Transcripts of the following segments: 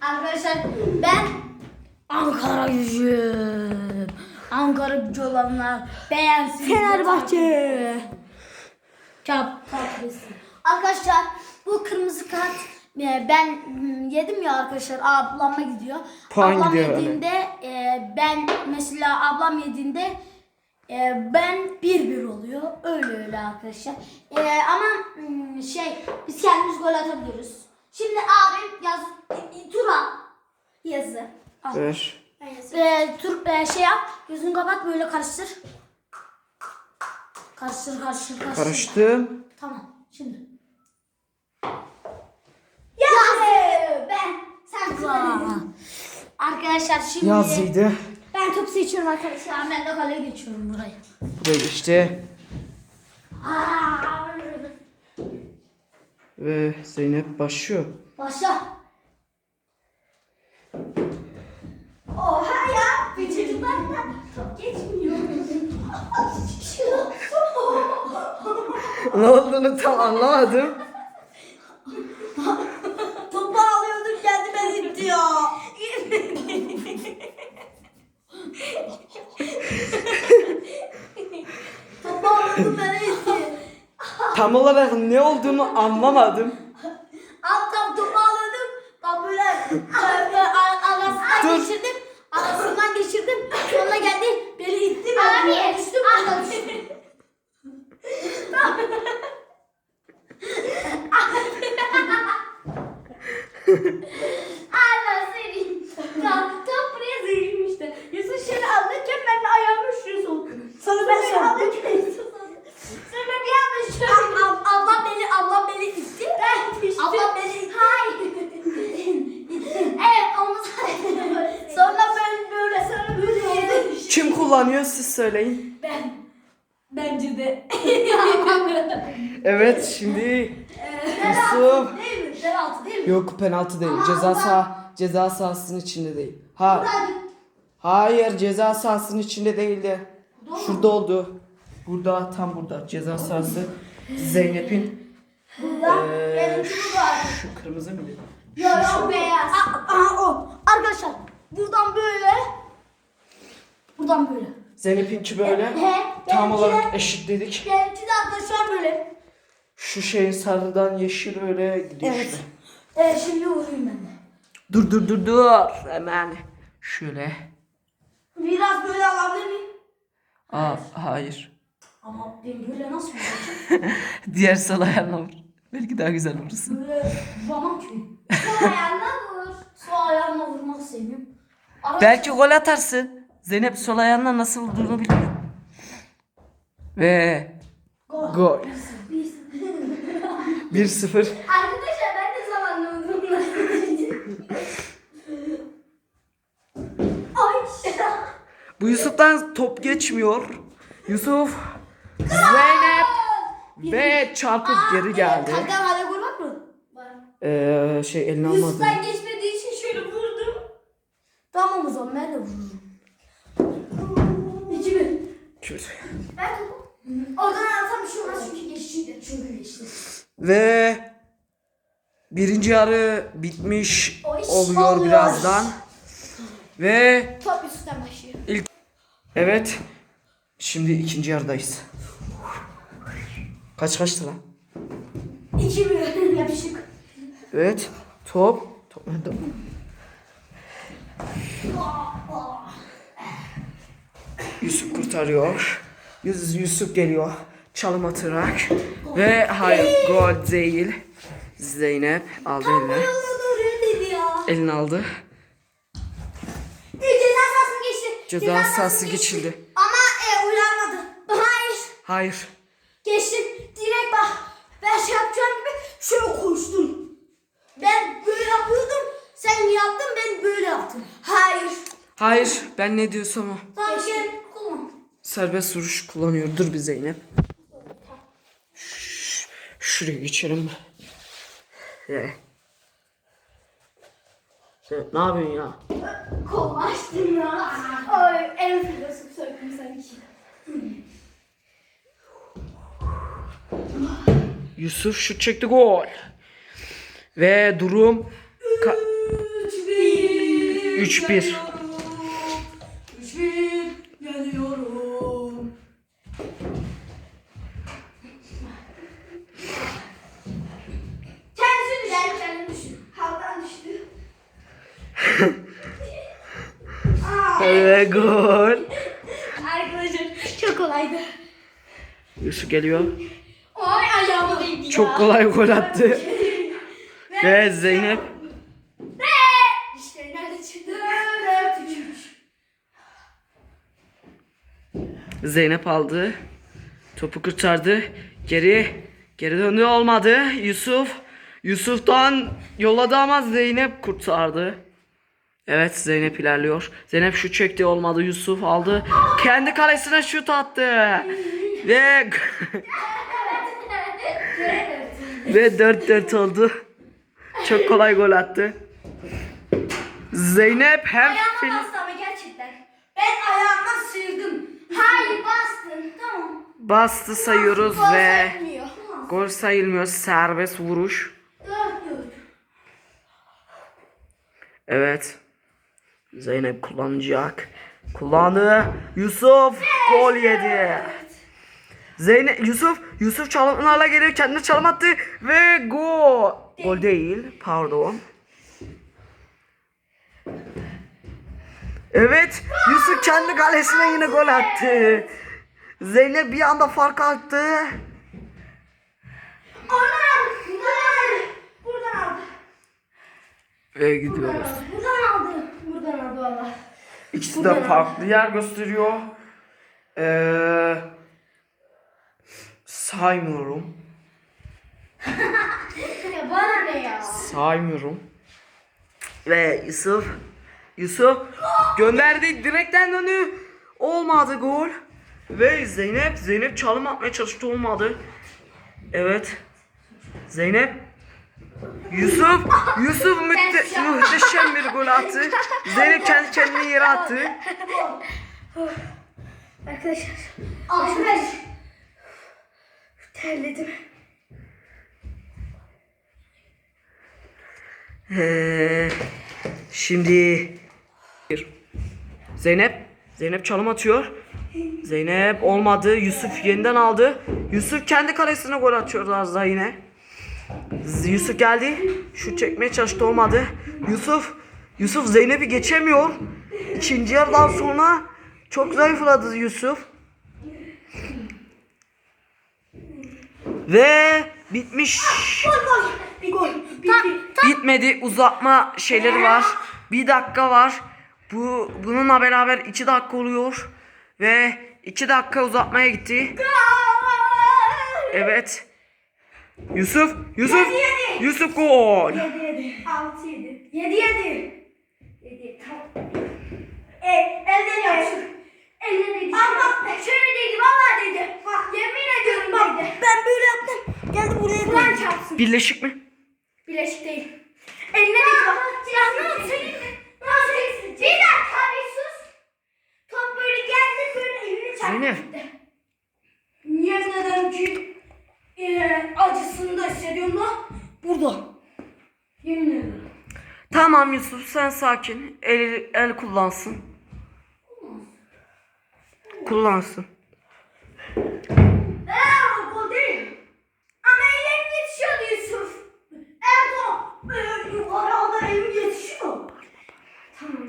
Arkadaşlar ben Ankara gücü. Ankara gücü olanlar beğensin. Fenerbahçe. Kap kaprisın. Arkadaşlar bu kırmızı kart e, ben mm, yedim ya arkadaşlar ablama gidiyor. Puan ablam gidiyor yediğinde e, ben mesela ablam yediğinde e, ben 1-1 oluyor. Öyle öyle arkadaşlar. E, ama mm, şey biz kendimiz gol atabiliyoruz. Şimdi abim yaz tura yazı. Al. Ver. E, tur e, şey yap. Gözünü kapat böyle karıştır. Karıştır karıştır karıştır. Karıştım. Tamam şimdi. Yazı ben. Sen. Arkadaşlar şimdi Yazıydı. Ben top seçiyorum arkadaşlar. Ben de kaleye geçiyorum burayı. Buraya geçti. Ve Zeynep başlıyor. Başla. Oha ya. Bir çocuklarla top geçmiyor. ne olduğunu tam anlamadım. Topu alıyordum kendime gitti ya. Topu alıyordum bana gitti. Tam olarak ne olduğunu anlamadım. Alt tam topu alıyordum. Tam böyle e, e, a- arasından Dur. geçirdim. Arasından geçirdim. Sonra geldi. Beni itti. Ben Abi. düştüm. Burada düştüm. Allah seni. Tam, tam buraya zehirmişti. Yusuf şöyle alırken ben de ayağımı şuraya soktum. Sonra ben şöyle alırken Yusuf aldı. Sonra bir anda şöyle. Ab, ablam beni, ablam beni itti. Ben düştüm. Ablam beni itti. Hayır. evet omuz Sonra ben böyle, sonra böyle oldu. Kim kullanıyor siz söyleyin. Ben. Bence de. Evet şimdi Yusuf. Değil mi? Penaltı değil mi? Yok penaltı değil. Ceza sah ceza sahasının içinde değil. Ha Hadi. hayır ceza sahasının içinde değildi. Şurada oldu. Burada tam burada ceza sahası Zeynep'in Burada Ee, benimki bu var. şu kırmızı mıydı? Yok yok beyaz. Aa, o. Arkadaşlar buradan böyle. Buradan böyle. Zeynep'inki böyle. Tam olarak eşitledik. Benimki de arkadaşlar böyle. Şu şeyin sarıdan yeşil öyle gidiyor Evet. işte. Evet şimdi vurayım ben de. Dur dur dur dur. Hemen şöyle. Biraz böyle alabilir miyim? Aa, hayır. Ama ben böyle nasıl vuracağım? Diğer sol ayağına vur. Belki daha güzel vurursun. Böyle vuramam ki. Sol ayağımla vur. Sol ayağımla vurmak sevmiyorum. Ara- Belki gol atarsın. Zeynep sol nasıl vurduğunu biliyor. Ve Gol. gol. Biz. 1-0. Arkadaşlar ben de zamanla. Ay. Bu Yusuf'tan top geçmiyor. Yusuf Zeynep ve çarpıp geri geldi. Kanka hale gol var mı? Var. Ee, şey elini almadı. Yusuf'tan geçmediği için şöyle vurdum. Tamam o zaman ben de vururum. İki Kürt. Ben topu. Oradan şey olmaz çünkü geçti. Çünkü geçti. Ve birinci yarı bitmiş oluyor oluyor. birazdan. Ve Top üstten başlıyor. evet şimdi ikinci yarıdayız. Kaç kaçtı lan? İki bir. Yapışık. Evet top. Top nerede? Yusuf kurtarıyor. Yus- Yusuf geliyor. Çalım atarak. Ve hayır gol değil. Zeynep aldı eline. Elini aldı. Ceza sahası geçti. Ceza sahası geçildi. Ama e, uyarmadı. Hayır. Hayır. Geçtim. Direkt bak. Ben şey yapacağım gibi şöyle koştum. Ben böyle yapıyordum. Sen yaptın ben böyle yaptım. Hayır. Hayır ben ne diyorsam o. Tamam serbest vuruş kullanıyor. Dur bir Zeynep. Ş şuraya geçelim. He. Sen ne yapıyorsun ya? Kovmaçtım ya. Ay en filosof söktüm sanki. Yusuf şut çekti gol. Ve durum 3-1. Geliyor. Ay ayağıma değdi ya. Çok kolay gol attı. Ve Zeynep işte nerede çıktı? Zeynep aldı. Topu kurtardı. Geri geri döndü olmadı. Yusuf Yusuf'tan yolladı ama Zeynep kurtardı. Evet Zeynep ilerliyor. Zeynep şu çekti olmadı. Yusuf aldı. Kendi kalesine şut attı. Ve ve 4-4 oldu. Çok kolay gol attı. Zeynep hem Ayağıma film bastı ama gerçekten. Ben ayağıma sıyırdım. Hayır bastın. Tamam. bastı sayıyoruz Gol ve sayılmıyor. gol sayılmıyor. Serbest vuruş. Evet. Zeynep kullanacak. Kullandı. Yusuf gol yedi. Zeynep Yusuf Yusuf çalımlarla geliyor kendine çalım attı ve gol. Gol değil pardon. Evet Yusuf kendi kalesine yine gol attı. Zeynep bir anda fark attı. Ve gidiyoruz. Buradan aldı. Buradan aldı valla. İkisi de farklı yer gösteriyor. Ee, saymıyorum. Ya bana ne ya? Saymıyorum. Ve Yusuf Yusuf gönderdi direkten döndü. Olmadı gol. Ve Zeynep Zeynep çalım atmaya çalıştı olmadı. Evet. Zeynep Yusuf Yusuf mütte, muhteşem bir gol attı. Zeynep kendi kendine yere attı. Arkadaşlar. Arkadaş. Terledim. Ee, şimdi Zeynep Zeynep çalım atıyor. Zeynep olmadı. Yusuf yeniden aldı. Yusuf kendi kalesine gol atıyor az daha yine. Yusuf geldi. Şut çekmeye çalıştı olmadı. Yusuf Yusuf Zeynep'i geçemiyor. İkinci yarıdan sonra çok zayıfladı Yusuf. Ve bitmiş. Gol gol. Bir gol. Bitmedi. Uzatma şeyleri var. Bir dakika var. Bu bununla beraber iki dakika oluyor. Ve iki dakika uzatmaya gitti. Evet. Yusuf, Yusuf, Yedi, yedi. Yusuf gol. 7 7 6 7 7 7 7 tamam. E, elde yapsın. Elle değdi. Ama şöyle değdi vallahi değdi. Bak yemin ediyorum bak. Ben böyle yaptım. Geldi buraya. Kur'an çarpsın. Birleşik mi? Bileşik değil. Eline değdi bak. Ya ne senin Nasıl? Bir dakika bir sus. Top böyle geldi böyle elini çarptı. Zeynep. Yemin ederim ki e, acısını da hissediyorum da burada. Yemin ederim. Tamam Yusuf sen sakin. El, el kullansın. Kullansın. Eee gol değil. Ama ellerim yetişiyordu Yusuf. Erdo böyle yukarı aldı elim yetişiyor. Tamam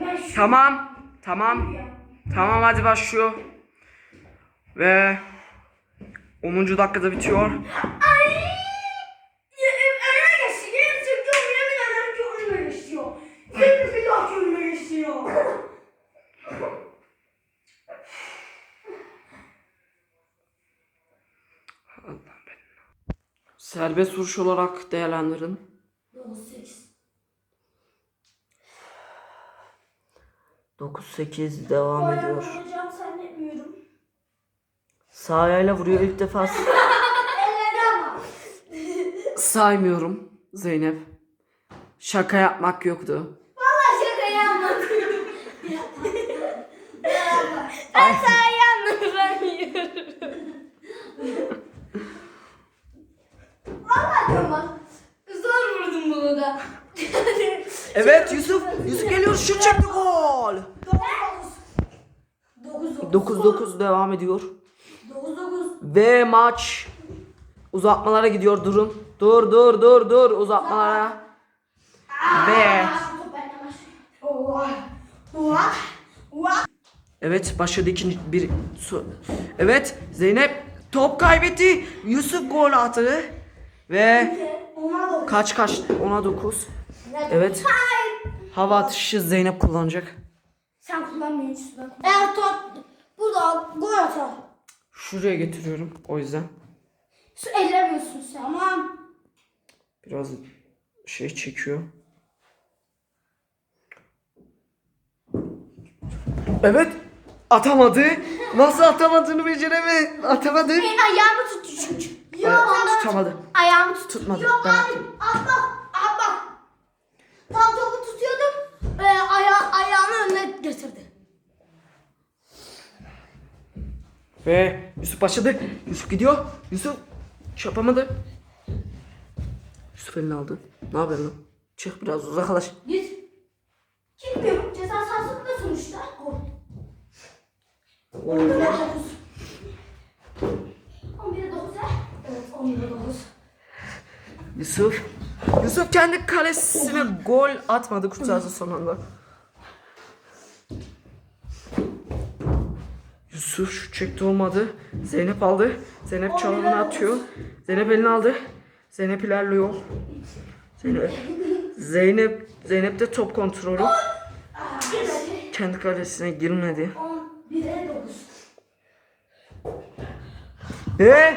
ben şu Tamam. Tamam. Tamam hadi başlıyor. Ve 10. dakikada bitiyor. Ay! Önüme geçti. Yemin çekiyorum yemin ederim ki önüme geçiyor. Yemin billah ki önüme geçiyor. Serbest vuruş olarak değerlendirin. 9-8 devam Oraya ediyor. Vuracağım zannetmiyorum. Sağ ayağıyla vuruyor ilk defa. Saymıyorum Zeynep. Şaka yapmak yoktu. Valla şaka yapmadım. ben sağ ayağımla vermiyorum. Valla tamam. Zor vurdum bunu da yandım ben yiyorum. Yunus şut çekti gol. 9 9-9 devam ediyor. 9 9. Ve maç uzatmalara gidiyor durun. Dur dur dur dur uzatmalara. Ve evet başladı ikinci bir su. Evet Zeynep top kaybetti. Yusuf gol attı. Ve kaç kaç ona 9. Evet. Hava atışı Zeynep kullanacak. Sen kullanmıyorsun. Ben Eğer top burada gol atar. Şuraya getiriyorum o yüzden. Su ellemiyorsun sen. Tamam. Biraz şey çekiyor. Evet. Atamadı. Nasıl atamadığını beceremedi. Atamadı. Benim ayağımı tuttu çünkü. Ay- ondan tutamadı. Ayağımı tuttu. Tutmadı, Yok ben abi. Atma. Tam topu tutuyordum. E, aya ayağını önüne getirdi. Ve Yusuf başladı. Yusuf gidiyor. Yusuf hiç yapamadı. Yusuf elini aldı. Ne haber lan? Çık biraz uzaklaş. Git. Gitmiyorum. Ceza sahasında sonuçta. Gol. 11'e 9. 11'e 9 ha? Evet 11'e 9. Yusuf. Yusuf kendi kalesine gol atmadı kurtardı son anda. Yusuf şu çekti olmadı. Zeynep aldı. Zeynep çalımını atıyor. Zeynep elini aldı. Zeynep ilerliyor. Zeynep. Zeynep Zeynep de top kontrolü. Kendi kalesine girmedi. 11'e 9. Ve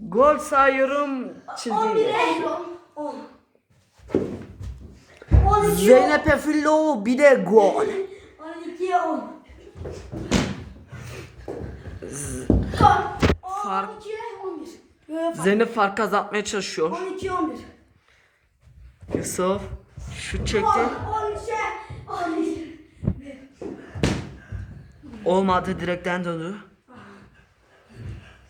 gol sayıyorum çizgi. 11'e 10. 12 Zeynep Efillo bir de gol. 12'ye 10. Fark- 12'ye 11. Böyle fark. Zeynep fark azaltmaya çalışıyor. 12'ye 11. Yusuf şut çekti. 13'e 11. Olmadı direkten döndü.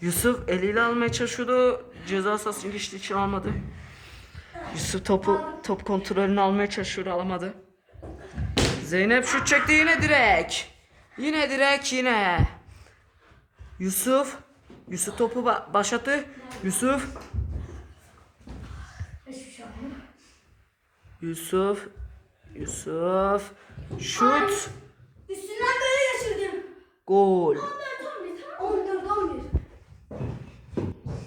Yusuf eliyle almaya çalışıyordu. Ceza sahasını geçtiği için almadı. Yusuf topu top kontrolünü almaya çalışıyordu alamadı. Zeynep şut çekti yine direk. Yine direk yine. Yusuf Yusuf topu ba- başlattı. Yusuf. Yusuf Yusuf şut Üstünden böyle geçirdim. gol. 14 11. 14 11.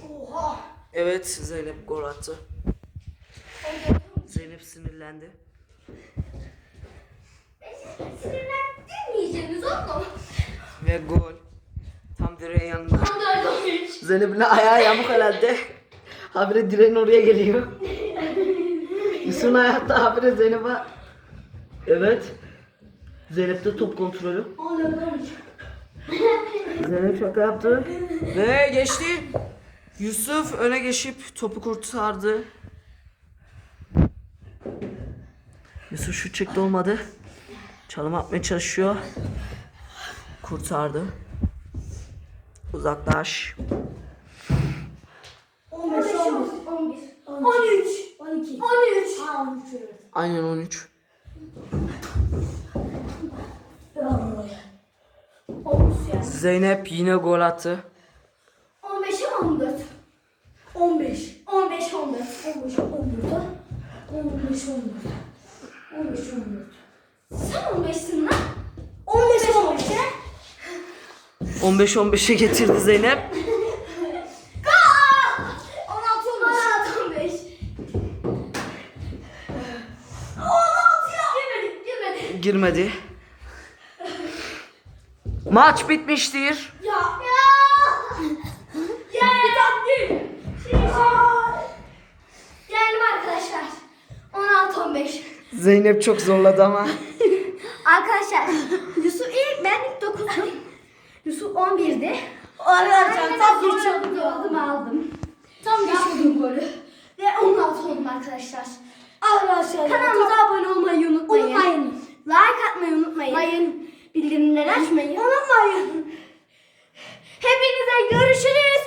Oha. Evet Zeynep gol attı. 14 11. Zeynep sinirlendi. Sinirlendirmeyeceğiniz oğlum. Ve gol. Tam direğin yanında. 14 13. Zeynep'in ayağı yamuk herhalde. Habire direğin oraya geliyor. Yusuf'un hayatta habire Zeynep'e. Evet. Zeynep de top kontrolü. 14 13. Zeynep şaka yaptı. Ve geçti. Yusuf öne geçip topu kurtardı. Yusuf şut çekti olmadı. Çalım atmaya çalışıyor. Kurtardı. Uzaklaş. 15 11. 11. 13. 12. 13. Ha 13 evet. Aynen 13. Olmuş yani. Zeynep yine gol attı. 15'e 14. 15. 15 14. 15 14. 15 14. 15 14. Sen 15'sin lan. 15 15'e. 15 15'e getirdi Zeynep. 16 15. 16 15. 16 ya. Girmedi. Girmedi. Girmedi. Maç bitmiştir. Ya. Ya. Ya. Bir tane Şey, Geldim arkadaşlar. 16 15. Zeynep çok zorladı ama. Arkadaşlar Yusuf ilk ben ilk 9'dum. Yusuf 11'di. Arkadaşlar tam geçiyordum aldım aldım. Tam geçiyordum golü. Ve 16 oldum arkadaşlar. Arkadaşlar kanalımıza abone olmayı unutmayın. Unutmayın. Like atmayı unutmayın. Bildirimleri açmayı unutmayın. Hepinize görüşürüz.